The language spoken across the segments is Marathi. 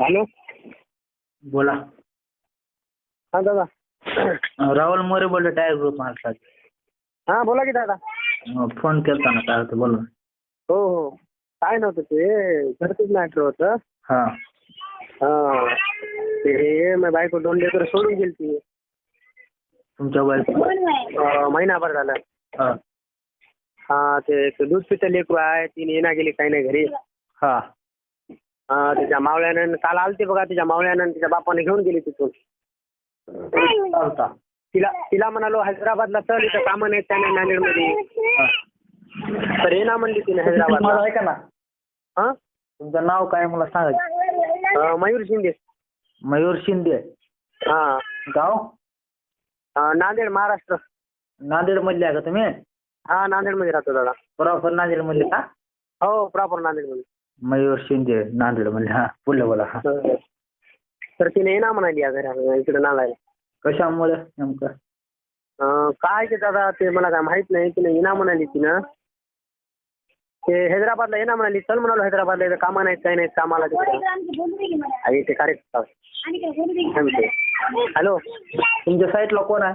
हॅलो. बोला. हा दादा. राहुल मोरे बोलतो टायर ग्रुप महाराष्ट्रात हा बोला की दादा. फोन केलता ना काय होतं बोला हो हो. काय नव्हतं ते घरचंच मॅटर होतं. हा. हा. ते माझी बायको दोन लेकर सोडून गेली ती तुमच्या वाईफ महिनाभर झालं. हा. हा ते एक दूध पितं लेकरू आहे तिने येणार गेली काही नाही घरी. हा. तिच्या मावळ्यानं काल आलते बघा तिच्या मावळ्यानं तिच्या बापाने घेऊन गेली तिथून. तिला तिला म्हणालो हैदराबादला चल इथं कामं नाहीत त्याने नांदेडमध्ये. हा. तर ये ना म्हणली तिने मला हैदराबादला. ऐका ना. हा तुमचं नाव काय मला सांगा. मयूर शिंदे. मयूर शिंदे. हा. गाव? नांदेड महाराष्ट्र. नांदेड मधले आहे का तुम्ही? हा नांदेडमध्ये राहतो दादा. प्रॉपर नांदेड मधले का? हो प्रॉपर नांदेडमध्ये. मयूर शिंदे नांदेड मधले हा पुढलं बोला. हा तर तिने ये ना म्हणाली या घरी इकडे नांदायला. कशामुळे नेमकं? अं, काय ते दादा ते मला काय माहीत नाही तिने येणार म्हणाली तिनं. ते हैदराबादला येणार म्हणाली चल म्हणालो हैदराबादला इथं कामं नाहीत काही नाहीत कामाला तिकडं. आणि ते कार्यक्रम हॅलो. तुमच्या साईटला कोण आहे?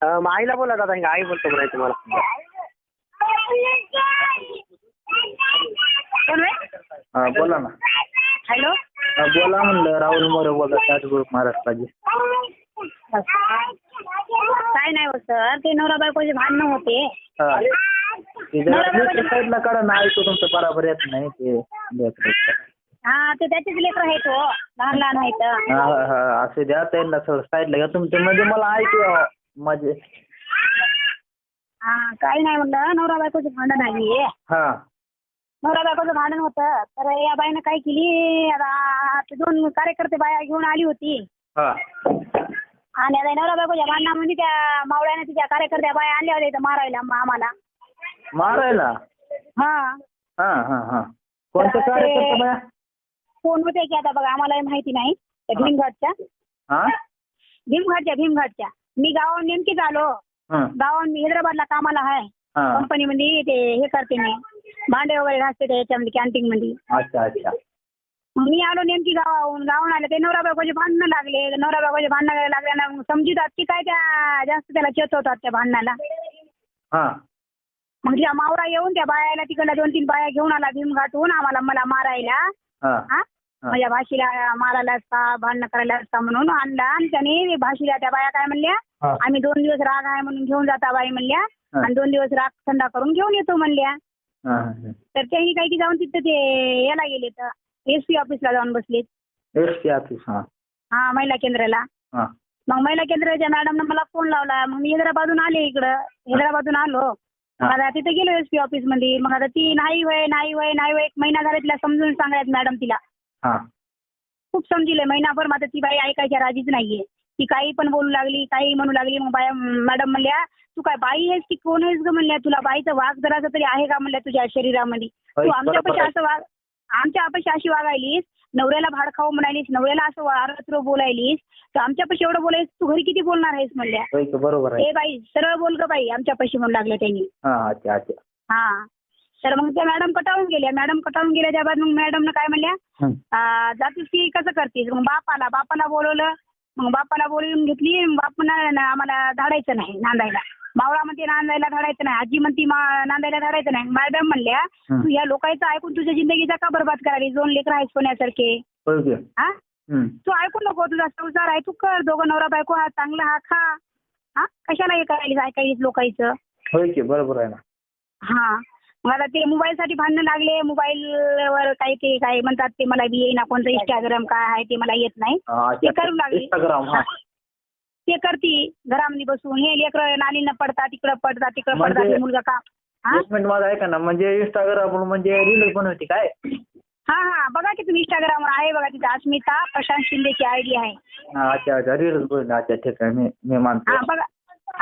अं, मग आईला बोला दादा हिंगा आई बोलतो म्हणायचं मला. हा बोला ना. हॅलो. हा, बोला म्हणलं राहुल मोरे बोलतो टायर ग्रुप महाराष्ट्राचे काय नाही हो सर. ते नवरा बायकोचे भांडणं होते. हा. ते जरा दुसऱ्या साईडला काढा ना ऐकू तुमचं बरोबर येत नाही ते लेकरं. हा ते त्याचेच लेकर आहेत हो लहान लहान आहेत. हा हा हा असं द्या त्यांना थोडं साईडला घ्या. तुमचं म्हणजे मला ऐकू यावं. म्हणजे. हा काही नाही म्हणलं नवरा बायकोचे भांडण आहे हा. नवरा बायकोचं भांडण होतं. तर या बाईनं काय केली आता ते दोन कार्यकर्ते बाया घेऊन आली होती. हा. आणि आता नवरा बायकोच्या भांडणामध्ये त्या मावळ्याने तिच्या कार्यकर्त्या बाया आणल्या होत्या इथं मारायला आम्हाला. मारायला? हा. हा हा हा. कोणत्या तर ते- कार्यकर्ता बाया? कोण होते की आता बघा आम्हाला माहिती नाही. त्या भीमघाटच्या. हा? भीमघाटच्या भीमघाटच्या. मी गावावर नेमकीच आलो. हा. गावावर मी हैदराबादला कामाला आहे हा. कंपनीमध्ये ते हे करते मी. भांडे वगैरे घासते ते याच्यामध्ये कॅन्टीन मध्ये. अच्छा अच्छा. मग मी आलो नेमकी गावाहून गावाहून आले ते नवरा बायकोचे भांडणं लागले. नवरा बायकोचे भांडणं लागल्यानं मग समजतात की काय त्या जास्त त्याला चेतवतात त्या भांडणाला. हा. मग तिच्या मावरा येऊन त्या बायाला तिकडल्या दोन तीन बाया घेऊन आला भीमघाटहून आम्हाला मला मारायला. हा. हा? माझ्या भाषीला मारायला असता भांडणं करायला असता म्हणून आणला आणि त्याने भाषीला त्या बाया काय म्हणल्या हा. आम्ही दोन दिवस राग आहे म्हणून घेऊन जाता बाई म्हणल्या. हा. आणि दोन दिवस राग थंडा करून घेऊन येतो म्हणल्या. तर त्यांनी काही की जाऊन तिथं ते याला गेले तर एस पी ऑफिसला जाऊन बसलेत. एस ऑफिस हा. हा महिला केंद्राला. हा. मग महिला केंद्राच्या मॅडमनं मला फोन लावला. मग मी हैदराबादून आले इकडं. हैदराबादून आलो. मग आता तिथे गेलो एस पी ऑफिसमध्ये मग आता ती नाही वय नाही वय नाही वय एक महिना झाला तिला समजून सांगायत मॅडम तिला. हा. खूप समजिले महिनाभर मात्र ती बाई ऐकायच्या राजीच नाहीये. ती काही पण बोलू लागली काही म्हणू लागली मग बाया मॅडम म्हणल्या तू काय बाई आहेस की कोण आहेस ग? म्हणल्या तुला बाईचं वाघ जरासा तरी आहे का? म्हणल्या तुझ्या शरीरामध्ये. तू आमच्यापाशी बरोबर आहे. असं वाग आमच्यापाशी अशी वागायलीस नवऱ्याला भाड खाऊ म्हणालीस नवऱ्याला असं वारत्र बोलायलीस तर आमच्यापाशी एवढं बोलायस तू घरी किती बोलणार आहेस? म्हणल्या. होय की बरोबर आहे. ए बाई सरळ बोल ग बाई आमच्यापाशी म्हणू लागले त्यांनी. हा अच्छा अच्छा. हा. तर मग त्या मॅडम कटाळून गेल्या. मॅडम कटाळून गेल्याच्या बाद मग मॅडमनं काय म्हणल्या हं. आ, जातीस की कसं करतीस? मग बापाला बापाला बोलवलं मग बापाला बोलवून घेतली बाप म्हणा आम्हाला धाडायचं नाही नांदायला. मावळा म्हणते नांदायला धाडायचं नाही. आजी म्हणती मा- नांदायला धाडायचं नाही. मॅडम म्हणल्या हं. तू या लोकांचं ऐकून तुझ्या जिंदगीचा का बरबाद करायली? दोन लेकर आहेत सोन्यासारखे. होय की हा. हम्म. तू ऐकू नको तुझा संसार आहे तू कर. दोघं नवरा बायको हा चांगला हा खा. हा? कशाला हे करायलीस ऐकायलीस लोकांचं? होय की बरोबर आहे ना. हा. मला ते मोबाईल साठी भांडणं लागले. मोबाईल वर काही ते काय म्हणतात ते मला बी येईना कोणतं इंस्टाग्राम काय आहे ते मला येत नाही. ते करू लागली. इंस्टाग्राम हा. ते करती घरामध्ये बसून. हे लेकर नालीनं पडतात तिकडं पडतात तिकडं म्हणजे- पडतात हे मुलगा का? हा? एक मिनिट माझं ऐका ना. म्हणजे इंस्टाग्राम म्हणजे रील पण होती काय? हा हा. बघा की तुम्ही इंस्टाग्रामवर आहे बघा तिथं. अस्मिता प्रशांत शिंदेची आयडी आहे. हा अच्छा अच्छा. रील अच्छा ठीक आहे. मी मी मानतो. हा बघा.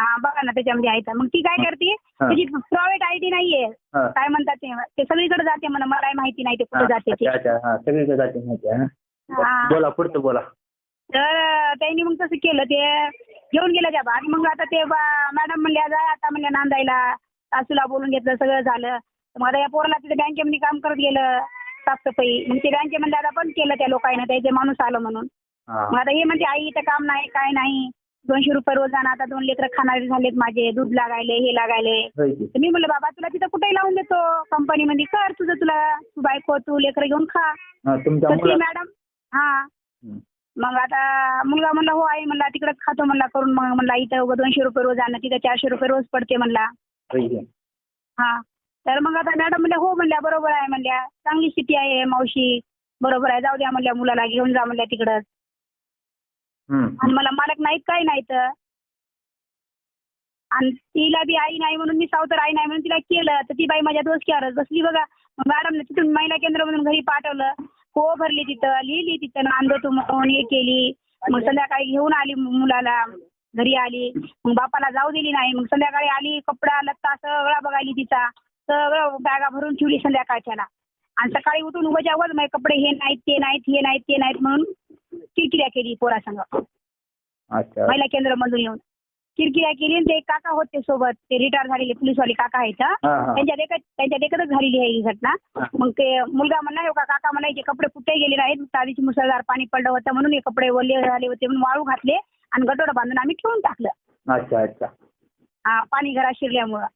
हा बघा ना त्याच्यामध्ये आहे तर. मग ती काय करते. त्याची प्रायव्हेट आयडी नाहीये. हा. काय म्हणतात ते? ते सगळीकडे जाते म्हणा मलाही माहिती नाही ते कुठे जाते ते. अच्छा अच्छा. हा सगळीकडे जाते माहिती आहे. बोला पुढचं बोला. तर त्यांनी मग तसं केलं ते घेऊन गेल्या त्या आणि मग आता ते मॅडम म्हणल्या जा आता म्हणल्या नांदायला. सासूला बोलून घेतलं सगळं झालं. मग आता या पोराला तिथे बँकेमध्ये काम करत गेलं साफसफाई. मग ते बँके म्हणले आता बंद केलं त्या लोकांना त्याचे माणूस आलं म्हणून. हा. मग आता हे म्हणते आई इथं काम नाही काय नाही. दोनशे रुपये रोज जाणं आता दोन लेकरं खाणारे झालेत माझे दूध लागायले हे लागायले. होय की. तर मी म्हणलं बाबा तुला तिथं कुठेही लावून देतो कंपनीमध्ये कर तुझं तुला तू बायको तू लेकरं घेऊन खा. हा, तुमच्या तर ती मुला मॅडम हा. हं. मग आता मुलगा म्हणला हो आई म्हणला तिकडे खातो म्हणला करून मग म्हणला इथं उगाच दोनशे रुपये रोज आणणं तिथं चारशे रुपये रोज पडते म्हणला. होय की. हा. तर मग आता मॅडम म्हणल्या हो म्हणल्या बरोबर आहे म्हणल्या. चांगली सिटी आहे मावशी. बरोबर आहे. जाऊ द्या म्हणल्या मुलाला घेऊन जा म्हणल्या तिकडं. आणि मला मालक नाहीत काही नाही तर आणि तिला बी आई नाही म्हणून मी सावतर आई नाही म्हणून तिला केलं. तर ती बाई माझ्या डोसक्यावरच बसली बघा. मॅडमने तिथून महिला केंद्रामधून घरी पाठवलं. हो भरली तिथं. लिहिली तिथं नांदो तू म्हणून हे केली. मग संध्याकाळी घेऊन आली मुलाला. घरी आली. मग बापाला जाऊ दिली नाही. मग संध्याकाळी आली कपडा लत्ता सगळा बघायली तिचा. सगळं बॅगा भरून ठेवली संध्याकाळच्याला. आणि सकाळी उठून उभं आवाज माझे कपडे हे नाहीत ते नाहीत हे नाहीत ते नाहीत म्हणून किरकिऱ्या केली पोरासंग. अच्छा. महिला केंद्रामधून येऊन. किरकिऱ्या केली आणि ते एक काका होते सोबत. ते रिटायर झालेले पोलीसवाले काका आहेत हं. हा हा. त्यांच्या देखत त्यांच्या देखतच झालेली आहे ही घटना. मग ते मुलगा म्हणला हो का काका म्हणायचे कपडे कुठे गेले नाहीत तारीची मुसळधार पाणी पडलं होतं म्हणून हे कपडे ओले झाले होते म्हणून वाळू घातले आणि गटोडं बांधून आम्ही ठेवून टाकलं. अच्छा अच्छा. हा, पाणी घरात शिरल्यामुळं.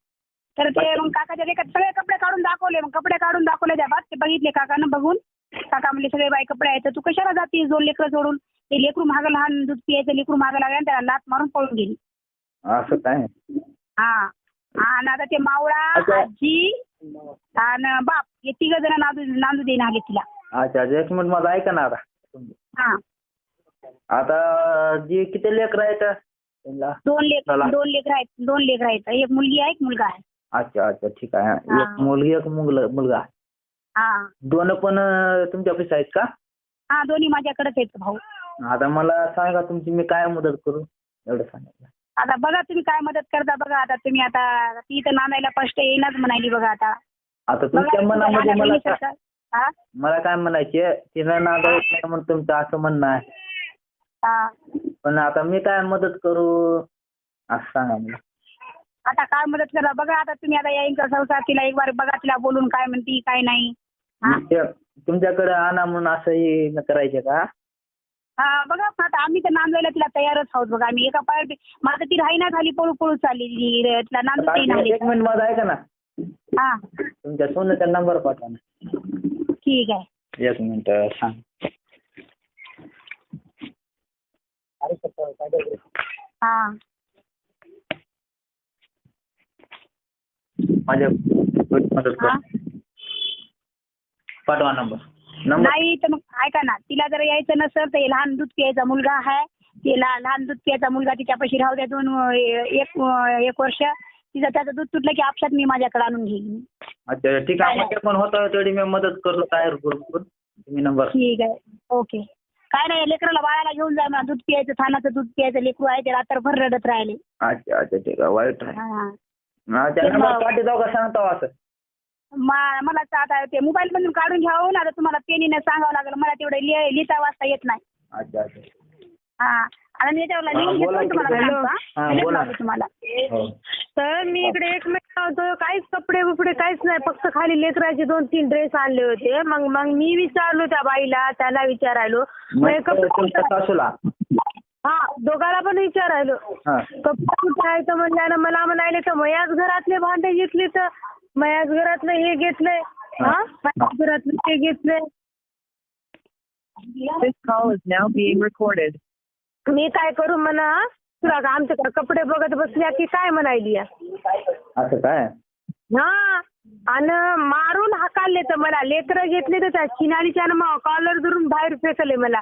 तर ते मग काकाच्या देखत सगळे कपडे काढून दाखवले. मग कपडे काढून दाखवले त्या बात ते बघितले काकानं बघून. काका म्हणले सगळे बाई कपडे आहेत तर तू कशाला जातीस दोन लेकरं सोडून? ते लेकरू मागं लहान दूध पियाचं लेकरू मागं लागलं आणि त्याला लात मारून पळून गेली. असं काय? हा. आणि आता ते मावळा अच्छा. आजी आणि बाप हे तिघ जण नांदू नांदू देईन आले तिला. अच्छा अच्छा. एक मिनिट माझं ऐका ना आता. हा. आता जी किती लेकर आहेत? त्यांना? दोन लेकर. दोन लेकर आहेत दोन लेकर आहेत. एक मुलगी आहे एक मुलगा आहे. अच्छा अच्छा. ठीक आहे. हा. एक मुलगी एक मुलगा मुलगा. हा. दोन पण अं, तुमच्या ऑफिस आहेत का? हा दोन्ही माझ्याकडेच आहेत भाऊ. आता मला सांगा तुमची मी काय मदत करू? एवढं सांगा. आता बघा तुम्ही काय मदत करता बघा आता तुम्ही आता ती तर नांदायला स्पष्ट येईनाच म्हणाली बघा आता. आता तुमच्या मनामध्ये मला काय-. हा? मला काय म्हणायचे? तिनं नादा येत नाही म्हणून तुमचं असं म्हणणं आहे. हा. पण आता मी काय मदत करू? असं सांगा मला. आता काय मदत करा? बघा आता तुम्ही आता येईनचा संसार तिला एक बार बघा तिला बोलून काय म्हणती काय नाही. हा? तुमच्याकडे आणा म्हणून असंही करायचे का? हा बघा आता आम्ही तर नांदवायला तिला तयारच आहोत बघा. आम्ही एका पायावर माझं ती राहीना झाली पळू पळू चाललेली तिला नांदू आता नाही एक मिनिट माझं ऐका ना. हा. तुमच्या सोन्याचा नंबर पाठवा ना. ठीक आहे. एक मिनिट सांग. हा. माझ्या मदत कर हा? पाठवा नंबर. नंबर नाही तर मग ऐका ना तिला जर यायचं नसेल तर हे लहान दूध प्यायचा मुलगा आहे. ते लहान दूध प्यायचा मुलगा तिच्यापाशी राहू द्या दोन अं, एक अं, एक वर्ष. तिचं त्याचं दूध तुटलं की आपशात मी माझ्याकडे आणून घेईन. अच्छा ठीक आहे. पण होतं तेवढी मी मदत करलो काय करू तुम्ही नंबर ठीक आहे. ओके. काय नाही लेकराला बाळाला घेऊन जा ना. दूध प्यायचं थानाचं दूध प्यायचं लेकरू आहे ते रात्रभर रडत राहिले. अच्छा अच्छा ठीक आहे. वाईट आहे. हा. हा, त्या ते नंबर मग- पाठवतो का सांगतो असं. मा- मला तर आता ते मोबाईल मधून काढून घ्यावं आता तुम्हाला पेनीने सांगावं लागेल. मला तेवढं लिह- लिहिता वाचता येत नाही. अच्छा अच्छा. हा. आणि मी याच्यावर हा, लिहून घेतो आणि. तुम्हाला हॅलो. सांगतो, हा, हा. बोला. लावतो तुम्हाला. हो. तर मी इकडे एक महिना होतो काहीच कपडे बिपडे काहीच नाही. फक्त खाली लेकराचे दोन तीन ड्रेस आणले होते. मग मग मी विचारलो त्या बाईला. त्याला विचारायलो. मग मग हे कपडे तुमच्या सासूला? हा दोघाला पण विचारायलो. हा. कपडे कुठे आहे तर म्हणल्यानं मला म्हणाले तर मयाच घरातले भांडे घेतले तर मयाच घरातलं हे घेतलंय. हा. मयाच घरातलं ते घेतलंय. This call is now being recorded. मी काय करू म्हणा? तुला का आमच्याकडे कपडे बघत बसल्या की काय म्हणायली? या? असं काय? हा. आणि मारून हाकालले तर मला लेकरं घेतले तर त्या चिनालीच्या कॉलर धरून बाहेर फेकले मला.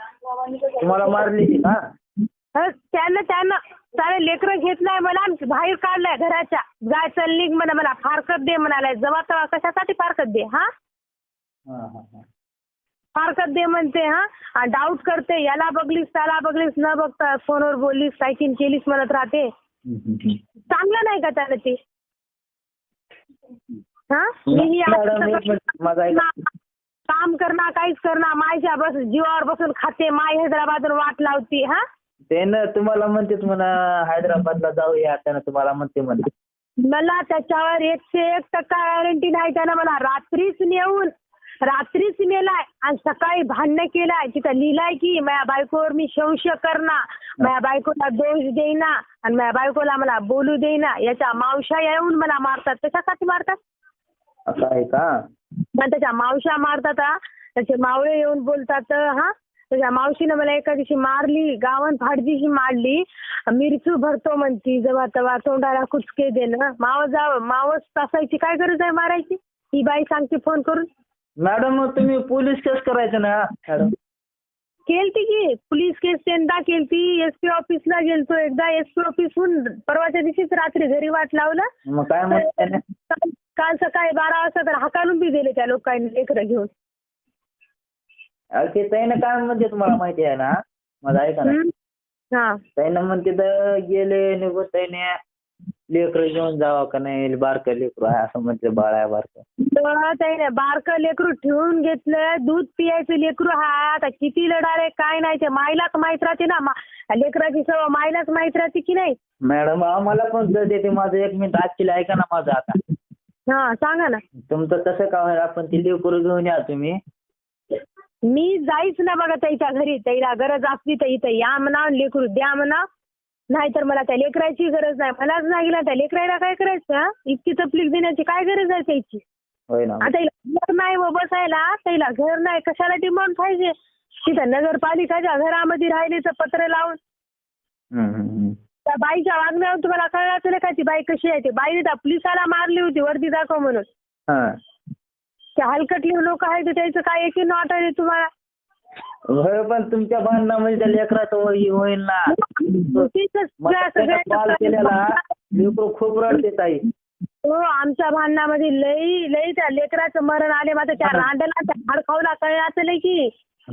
तुम्हाला मारली ती का? हं, त्यानं त्यानं. सारे लेकरं घेतलाय मला आणि बाहेर काढलाय घराच्या. जाय चल निघ म्हणा मला फारकत दे म्हणालाय. जवा तवा कशासाठी फारकत दे हा? हा हा हा. फारकत दे म्हणते हा? डाऊट करते याला बघलीस त्याला बघलीस न बघता फोनवर बोललीस सायकिल केलीस म्हणत राहते. हम्म, हम्म, हम्म. चांगलं नाही का त्यानं ते? हा? मी ही मॅडम, एक आता मिनिट, माझा ऐका. काम करणार काहीच करणार मायच्या बस जीवावर बसून खाते माय हैदराबादवर वाट लावते हा? ते न तुम्हाला म्हणतेच म्हणा हैदराबादला जाऊया त्यानं तुम्हाला म्हणते म्हणते. मला त्याच्यावर एकशे एक टक्का गॅरंटी नाही त्यानं मला रात्रीच नेऊन रात्रीच नेलाय आणि सकाळी भांडण केलाय. तिथं लिहिलाय की माझ्या बायकोवर मी संशय करणार. माझ्या बायकोला दोष देईना आणि माझ्या बायकोला मला बोलू देईना. याच्या मावशा येऊन मला मारतात. कशासाठी मारतात? असं आहे का? मग त्याच्या मावशा मारतात हा. त्याचे मावळे येऊन बोलतात हा? त्याच्या मावशीनं मला एका दिवशी मारली गावन फाडजीशी मारली. मिरचू भरतो म्हणती जेव्हा तेव्हा तोंडाला कुचके देणं. माव जाव मावस तासायची काय गरज आहे मारायची? ही बाई सांगते फोन करून. मॅडम मग तुम्ही पोलीस केस करायचं ना मॅडम? केलती की पोलीस केस त्यांदा केलती. एस पी ऑफिसला गेलतो एकदा. एस पी ऑफिसहून परवाच्या दिवशीच रात्री घरी वाट लावलं. मग काय काल सकाळी बारा वाजता तर हाकालून बी दिले त्या लोकांनी लेकरं घेऊन. ते त्यानं काय म्हणते तुम्हाला माहिती आहे ना? माझं ऐका ना. हा. त्यानं म्हणते तर गेले निघून त्याने लेकरं घेऊन जावं का नाही? बारकं लेकरू आहे असं म्हणते बाळ आहे बारकं. तर त्याने बारकं लेकरू ठेवून घेतलं दूध पियायचं लेकरू हा. आता किती लढाले काय नाही ते मायलाच माहीत राहते ना. मा- लेकराची सवय मायलाच माहीत राहते की नाही? मॅडम आम्हाला पण जर देते माझं एक मिनिट. आजची ऐका ना माझं आता. हा सांगा ना. तुमचं कसं का होईल आपण ती लेकरू घेऊन या तुम्ही. मी जाईच ना बघा त्याच्या घरी. त्याला गरज असली तर इथं या म्हणा लेकरू द्या म्हणा. नाहीतर मला त्या लेकराची गरज नाही. मलाच नाही गेला त्या लेकराला काय करायचं हा? इतकी तकलीफ देण्याची काय गरज आहे त्याची होय ना. आता हिला घर नाही व बसायला त्याला घर नाही कशाला डिमांड पाहिजे? तिथं नगरपालिकाच्या घरामध्ये राहिले तर पत्र लावून. हम्म, हम्म, हम्म. त्या बाईच्या वागण्यावर तुम्हाला कळलं असेल का ती बाई कशी आहे? ती बाईने त्या पोलिसाला मारली होती वर्दी दाखव म्हणून. हा. त्या हलकटली लोक आहेत ते त्याचं काय एकही नॉट आहे तुम्हाला? होय पण तुमच्या भांडणामध्ये त्या लेकराचं वय होईल ना. त्या कॉल केलेला लेकरू खूप रडते ताई. हो आमच्या भांडणामध्ये लई लई त्या लेकराचं मरण आले. मात्र त्या रांडला त्या हाडखावला कळलं असेल की.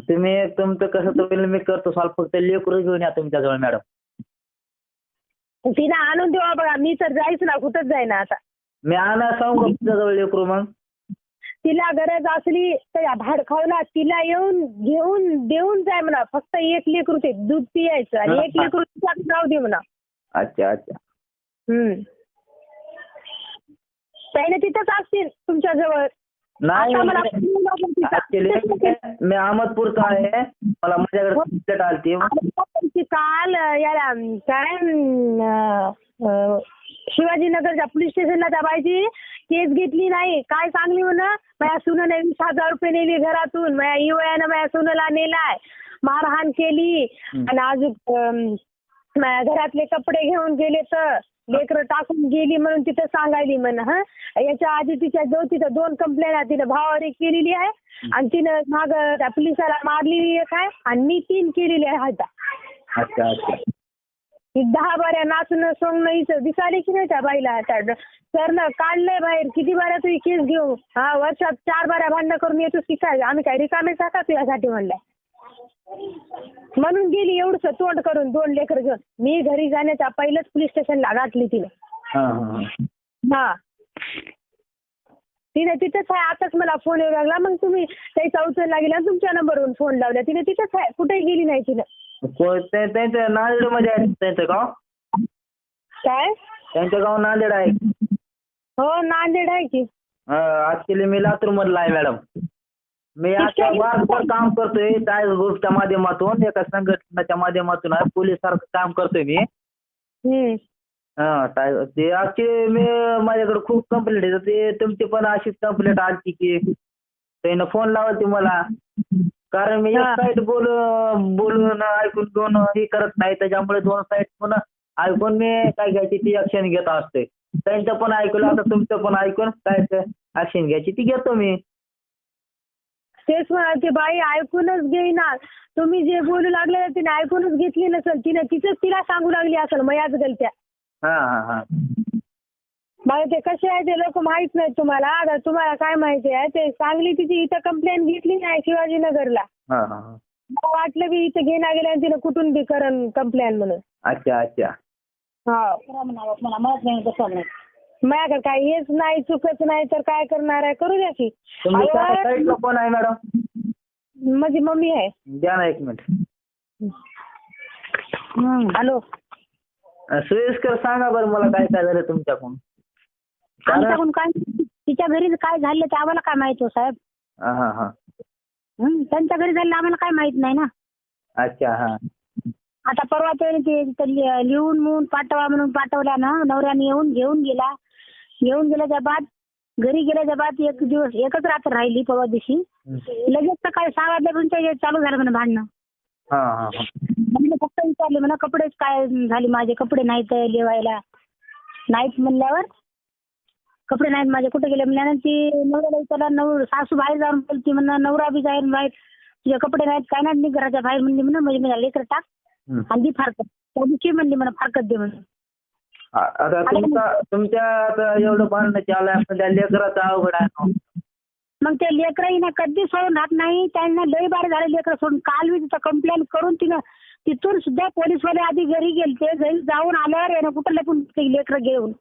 तुम्ही तुमचं कसं होईल मी करतो सॉल्व फक्त लेकरू घेऊन या तुमच्याजवळ मॅडम तिला आणून देवा बघा मी तर जायच ना कुठंच जाईना आता. मी आणा सांगू का तुमच्याजवळ लेकरू मग? तिला गरज असली तर या भाडखावला तिला येऊन घेऊन देऊन जाय म्हणा. फक्त एक लेकरू ते दूध पियायचं आणि एक लेकरू राहू दे म्हणा. अच्छा अच्छा. हम्म. त्याने तिथंच असतील तुमच्या जवळ नाही आता मला फोन लावला तिचा. ऍक्च्युली मी अहमदपूरचा आहे. मला माझ्याकडे कंप्लेंट आलती. ती काल याला काय अं, अं, शिवाजीनगरच्या पोलीस स्टेशनला बाईची केस घेतली नाही. काय सांगली म्हणा? माझ्या सुनेने वीस हजार रुपये नेली घरातून. माझ्या युवयानं माझ्या सुनेला नेलाय. मारहाण केली. आणि अजून माझ्या घरातले कपडे घेऊन गेले तर लेकरं टाकून गेली म्हणून तिथं सांगायली म्हण हा? याच्या आधी तिच्या जो तिथं दोन कंप्लेंट तिनं भावारी केलेली आहे. आणि तिनं माग त्या पोलिसाला मारलेली एक आहे. आणि मी तीन केलेली आहे आता अच्छा अच्छा. ही दहा बाऱ्या नाचणं सोंगणं हिचं दिसाले की नाही त्या बाईला? त्या सरनं काढलंय बाहेर. किती बाऱ्या तुझी केस घेऊ हा वर्षात चार बाऱ्या भांडणं करून येतोस की काय? आम्ही काय रिकामे का तुझ्यासाठी म्हणलंय? म्हणून गेली एवढंच तोंड करून दोन लेकर घेऊन. मी घरी जाण्याच्या पहिलंच पोलीस स्टेशनला गाठली तिने. हा तिने तिथंच आहे आताच मला फोन येऊ लागला. मग तुम्ही त्याचा उचलला गेला आणि तुमच्या नंबरवरून फोन लावला. तिने तिथंच आहे कुठेही गेली नाही तिनं. ते- त्यांचं नांदेडमध्ये आहे त्यांचं गाव. काय? त्यांचं गाव नांदेड आहे. हो नांदेड आहे की. ऍक्च्युली मी लातूर मधला आहे मॅडम मी आता वारंवार काम करतोय टायगर ग्रुपच्या माध्यमातून एका संघटनेच्या माध्यमातून पोलीस सारखं काम करतोय मी. हा टायगर ते ऍक्च्युली मी माझ्याकडे खूप कंप्लेंट आहे. ते तुमची पण अशीच कंप्लेंट आली की त्यानं फोन लावल ती मला. कारण मी एक. साईड बोलून बोलून ऐकून घेऊन हे करत नाही त्याच्यामुळे दोन साईड पण ऐकून मी काय घ्यायची ती ऍक्शन घेत असते त्यांचं पण ऐकलं आता तुमचं पण ऐकून काय ऍक्शन घ्यायची ती घेतो मी. तेच म्हणाले बाई ऐकूनच घेईना. तुम्ही जे बोलू लागले तिने ऐकूनच घेतली नसेल तिने तिचंच तिला सांगू लागली असेल मयाच गलत्या. हा हा हा. मला ते कसे आहे ते लोक माहीत नाहीत तुम्हाला. आता तुम्हाला काय माहिती आहे ते सांगली तिची इथं कंप्लेंट घेतली नाही शिवाजीनगरला. हा हा. हा मला वाटलं की इथं घेण्या गेल्या आणि तिने कुठून बी करण कंप्लेंट म्हणून. अच्छा अच्छा. माझ्याकडे काय हेच नाही चुकच नाही तर काय करणार आहे? करू द्या की. तुम्ही काय अहो, साईडला कोण आहे मॅडम? माझी मम्मी आहे. द्या ना एक मिनिट. हॅलो. सुरेशकर सांगा बरं मला काय काय झालं तुमच्याकडून? आमच्याकडून काय तिच्या घरी काय झालं ते आम्हाला काय माहीत हो साहेब. हा हा हा. हं, त्यांच्या घरी जायला आम्हाला काय माहीत नाही ना. अच्छा हा. आता परवा ते ते- ते लि- लिहून म्हणून पाठवा म्हणून पाठवल्या ना नवऱ्याने येऊन घेऊन गेला. घेऊन गेल्याच्या बाद घरी गेल्याच्या बाद एक दिवस एकच रात्र राहिली परवा दिवशी. लगेच सकाळी सहा वाजल्यापासून ते चालू झालं म्हणा भांडणं. हा हा हा. म्हणजे फक्त विचारले म्हणा कपडेच काय झाले माझे कपडे नाहीत लिवायला. नाहीत म्हणल्यावर कपडे नाहीत माझे कुठे गेले? म्हणल्यानं ती नवऱ्याला विचारला नव सासू बाहेर जाऊन बोलती म्हणणं नवरा बी जाईल बाहेर. तुझे कपडे नाहीत काय नाही मी घराच्या बाहेर म्हणली म्हणून म्हणजे मला लेकर टाक. आणि ती फारकत. त्या दिवशी म्हणली म्हणा फारकत दे म्हणून. आता तुमचा तुमच्या आता एवढं भांडणं चालू आहे त्या लेकराचं अवघड आहे. मग ते लेकरही ना कधी सोडून राहत नाही त्यांना लई बार झाले लेकर सोडून. काल मी तिथं कंप्लेंट करून तिनं तिथून सुद्धा पोलीसवाले आधी घरी गेलते घरी जाऊन आल्यावर यानं कुठं लपून ते लेकर घेऊन.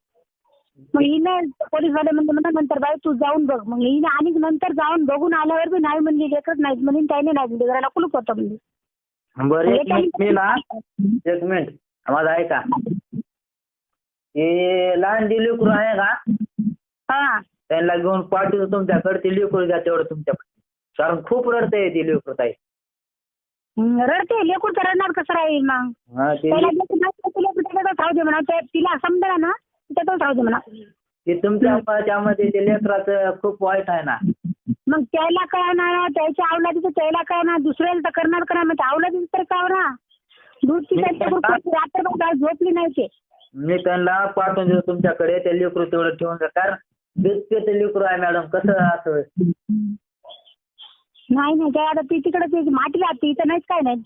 मग हिनं पोलीसवाले म्हणले म्हणा नंतर बाई तू जाऊन बघ. मग हिनं आणि नंतर जाऊन बघून आल्यावर बी नाही म्हणली लेकरच नाहीत म्हणून त्याने नाही म्हणले घराला कुलूप होतं म्हणली. बरं एक मिनिट मी ना एक मिनिट माझा ऐका. हे लहान जे लेकरू आहे का? हा. त्यांना घेऊन पाठवतो तुमच्याकडे ते लेकरू घ्या तेवढं तुमच्याकडे. कारण खूप रडते ती लेकरू ताई. रडते? लेकूर तर रडणार कसं राहील मग? हा ते त्याला नाही तर राहू दे म्हणा. ते- तिला समजा ना त्याच्यातच राहू दे म्हणा ते तुमच्या त्यामध्ये ते लेकराचं खूप वाईट आहे ना. मग त्याला काय ना त्याच्या आवलादीचं त्याला काय ना दुसऱ्याला तर करणार करा मग आवलादीचं तर काय ना दूध कोणी रात्रभर काय झोपली नाही ते. मी त्यांना पाठवून देतो तुमच्याकडे ते लेकरू तेवढं ठेवून द्या. कारण दिसते ते लेकरू आहे मॅडम कसं असं? नाही नाही काय आता ती तिकडे ती माटी राहते इथं नाहीच काय नाही.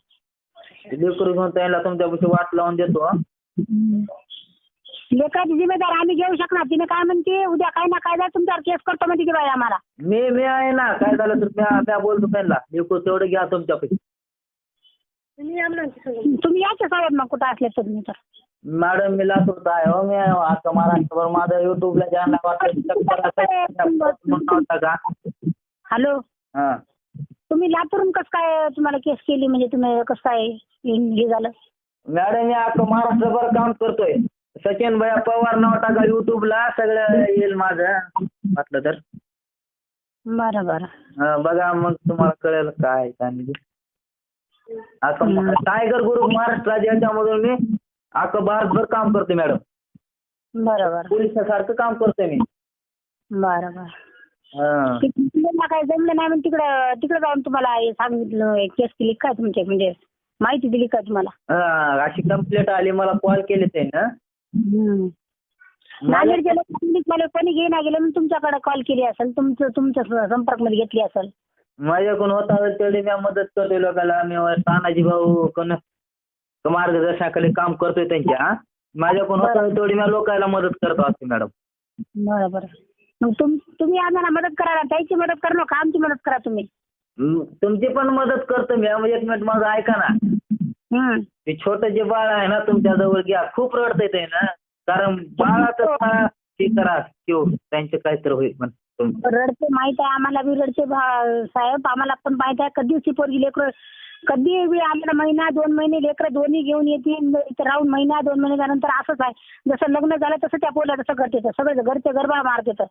लेकरू घेऊन त्यांना तुमच्यापाशी वाट लावून देतो. लेकराची जिम्मेदार आम्ही घेऊ शकणार. तिने काय म्हणते उद्या काय ना काय झालं तुमच्यावर केस करतो म्हणते ती बाई आम्हाला. मी मी आहे ना काय झालं तर मी मी बोलतो त्यांना. लेकरू तेवढं घ्या तुमच्यापाशी तुम्ही याच्या सोबत मग कुठं असले तर तुम्ही तर. मॅडम मी लातूरचा आहे हो मी आता महाराष्ट्रभर माझं युट्यूबला चॅनल का? हॅलो. हा. तुम्ही लातूरून कसं काय तुम्हाला केस केली? म्हणजे तुम्ही कसं काय हे झालं? मॅडम मी आता महाराष्ट्रभर काम करतोय. सचिन भैया पवार नाव टाका युट्यूबला सगळं येईल माझं. म्हटलं तर. बरं बरं. बघा मग तुम्हाला कळेल काय टायगर ग्रुप महाराष्ट्राच्या याच्यामधून मी अख्खं भारतभर काम करते मॅडम. बरं बरं पोलिसासारखं काम करते मी. बरं हा. तिकडे काय जमलं नाही? म्हणून तिकडं तिकडे जाऊन तुम्हाला हे सांगितलं केस केली काय तुमचे? म्हणजे माहिती दिली का तुम्हाला? हा, अशी कंप्लेंट आली मला कॉल केले ना नांदेड गेलं सांगलीत मला कोणी घेईना गेलं म्हणून तुमच्याकडे कॉल केली असेल तुमचं तुमच्या संपर्कमध्ये घेतली असेल. माझ्याकडून होता होईल तेवढी मी मदत करतोय लोकांना मी तानाजी भाऊ कोण मार्गदर्शनाखाली काम करतोय त्यांच्या हा. माझ्याकडून होता होईल तेवढी मी लोकांना मदत करतो असते मॅडम. बरं बरं मग तुम तुम्ही आम्हाला मदत करा ना त्याची मदत करा नका आमची मदत करा तुम्ही? तुमची पण मदत करतो मी एक मिनिट माझं ऐका ना. ते छोटं जे बाळ आहे ना तुमच्या जवळ घ्या खूप रडतंय ते ना कारण बाळाचं ते करा किंवा त्यांचं काहीतरी होईल पण रडते माहीत आहे आम्हाला बी रडते साहेब. आम्हाला पण माहीत आहे कधीच पोरगी लेकर कधी आम्हाला महिना दोन महिने लेकरं दोन्ही घेऊन येतील राहून महिना दोन महिन्या नंतर असंच आहे. जसं लग्न झालं तसं त्या पोरला तसं करते तर सगळं घरचे गरबा मारते तर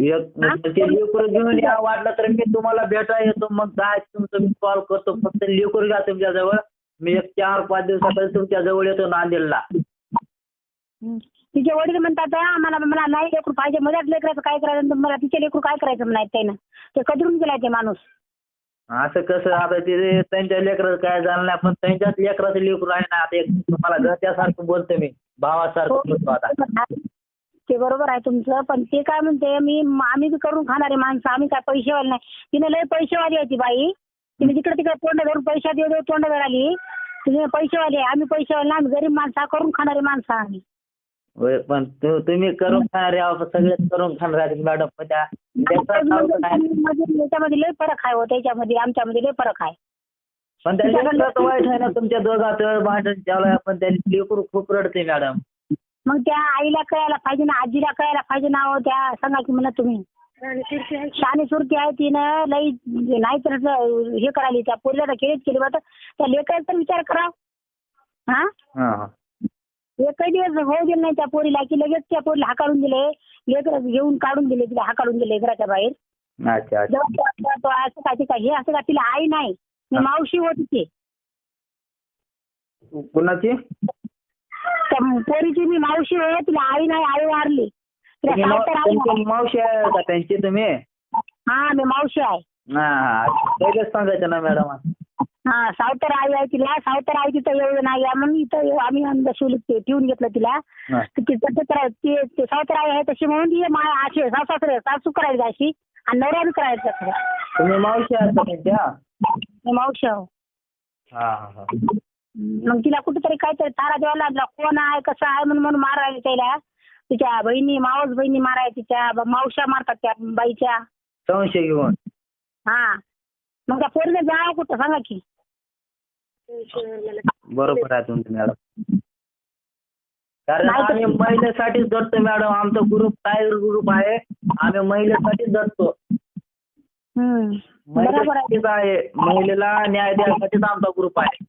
लेकरं घेऊन या वाटलं तर मी तुम्हाला भेटायला येतो मग काय तुमचं मी कॉल करतो फक्त लेकरू घ्या तुमच्या जवळ. मी एक चार पाच दिवसापर्यंत तुमच्या जवळ येतो नांदेडला. हं. तिचे वडील म्हणतात आम्हाला मला नाही लेकरू पाहिजे. मध्येच लेकराचं काय करायचं? मला तिचे लेकरू काय करायचं? म्हणायचं त्यानं. ते कधरून गेलाय ते माणूस. असं कसं? आता ते त्यांच्या लेकराचं काय झालं नाही पण त्यांच्याच लेकराचं लेकरू आहे ना. आता एक तुम्हाला घरच्यासारखं बोलतो मी भावासारखं बोलतो आता. ते बरोबर आहे तुमचं पण ते काय म्हणते मी आम्ही बी करून खाणारे माणसं आम्ही काय पैसेवाले नाही. तिने लय पैसेवाली होती बाई. तिने तिकडे तिकडे तोंड धरून पैसा देऊ देऊ तोंड आली तिने पैसेवाली आम्ही पैसेवाले आम्ही गरीब माणसं करून खाणारे माणसं आम्ही. होय, पण तु- तुम्ही करून खाणारे सगळेच करून खाणारे मॅडम पण त्या लेकराचं अवघड आहे. मध्ये- याच्यामध्ये लय फरक आहे हो त्याच्यामध्ये आमच्यामध्ये लय फरक आहे. पण त्या लेकराचं वाईट आहे ना तुमच्या दोघात भांडण चालू आहे पण त्या लेकरू खूप रडते मॅडम मग त्या आईला कळायला पाहिजे ना आजीला कळायला पाहिजे ना हो त्या सांगा की म्हणा तुम्ही. शानी सुरती आहे तिनं लई नाही तर हे करायली. त्या पोरीला तर खेळीत केली बा. तर त्या लेकराचा तर विचार करा. हा? हा हा. एकही दिवस होऊ दिलं नाही त्या पोरीला की लगेच त्या पोरीला हाकाळून दिले. लेकर घेऊन काढून दिले तिला हाकाळून दिले घराच्या बाहेर. अच्छा अच्छा. जेव्हा तो- तो- तो असं काय ते काय हे असं का तिला आई नाही. मी हा. मावशी होती ते. कुणाची? त्या पोरीची मी मावशी होय तिला आई नाही आई वारली. माव- तुमची. मावशी आहे का त्यांची तुम्ही? हा मी मावशी आहे. हा हा. पहिलेच सांगायचं ना मॅडम. हा सावतर आई आहे तिला. सावतर आई तिथं एवढं नाही आहे. म्हणून इथं येऊ- आम्ही ते ठेवून घेतलं तिला. हा. तर ती तसं करा ते ते सावतर आई आहे तशी. म्हणून ती माय अशी सासू सासरे सासू करायची अशी. आणि नवरा बी करायचा तसं. तुम्ही मावशी आहात का त्यांच्या? मी मावशी आहो. हा हा हा. मग तिला कुठेतरी काहीतरी तारा द्यावा लागला. कोण आहे? कसं आहे? म्हणून म्हणून मारायला त्याला. तिच्या बहिणी मावस बहिणी माराय तिच्या ब- मावश्या मारतात त्या बाईच्या. संशय घेऊन. हा. मग त्या पोरीने जावं कुठं सांगा की. बरोबर आहे तुमचं मॅडम. कारण नाही तर- आम्ही महिलेसाठीच लढतो मॅडम. आमचा ग्रुप टायर ग्रुप आहे? आम्ही महिलेसाठीच लढतो हम्म. बरोबर आहे. महिलेसाठीच आहे. महिलेला न्याय द्यायसाठीच आमचा ग्रुप आहे.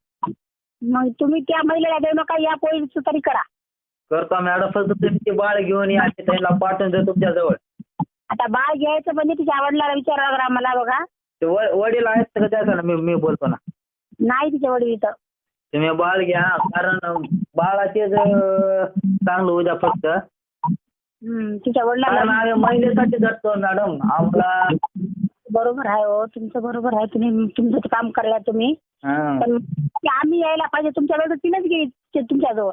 मग तुम्ही त्या महिलेला देऊ नका. या पोरीचं तरी करा. करतो मॅडम फक्त तुम्ही ते बाळ घेऊन या आणि त्यांना पाठवून देतो तुमच्याजवळ. आता बाळ घ्यायचं म्हणजे तिच्या वडिलाला विचारावं लागणार मला बघा. ते व- वडील आहेत का त्याचा ना मी मी बोलतो ना. नाही तिच्या वडील इथं. तुम्ही बाळ घ्या कारण बाळाचे चांगलं उद्या फक्त. हम्म, तिच्या कारण आम्ही महिलेसाठी लढतो मॅडम आम्हाला बरोबर आहे हो तुमचं बरोबर आहे. तुम्ही तुमचं ते काम करायला तुम्ही. हा. पण ते आम्ही यायला पाहिजे तुमच्या वेळेस तिनेच गेली तुमच्याजवळ.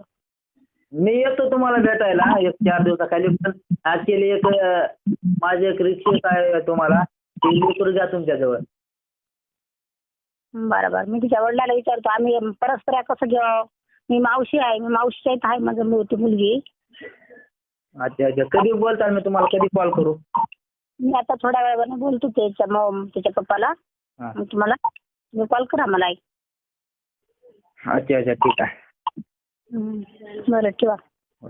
मी येतो तुम्हाला भेटायला. एक चार दिवसाखाली. पण ऍक्च्युली एक माझे एक रिक्वेस्ट आहे तुम्हाला. ती लेकरू तुमच्याजवळ. बरं बरं मी तिच्या वडिलाला विचारतो आम्ही परस्पर कसं घ्यावं मी मावशी आहे. मी मावशीच्या इथं आहे माझं मु- ती मुलगी. अच्छा अच्छा. कधी बोलताल मी तुम्हाला? कधी कॉल करू? मी आता थोड्या वेळाने बोलतो त्याच्या त्याच्या पप्पाला. मग तुम्हाला तुम्ही कॉल करा मला. अच्छा अच्छा. ठीक आहे. बरं ठेवा हो.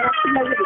नक्की नजरी.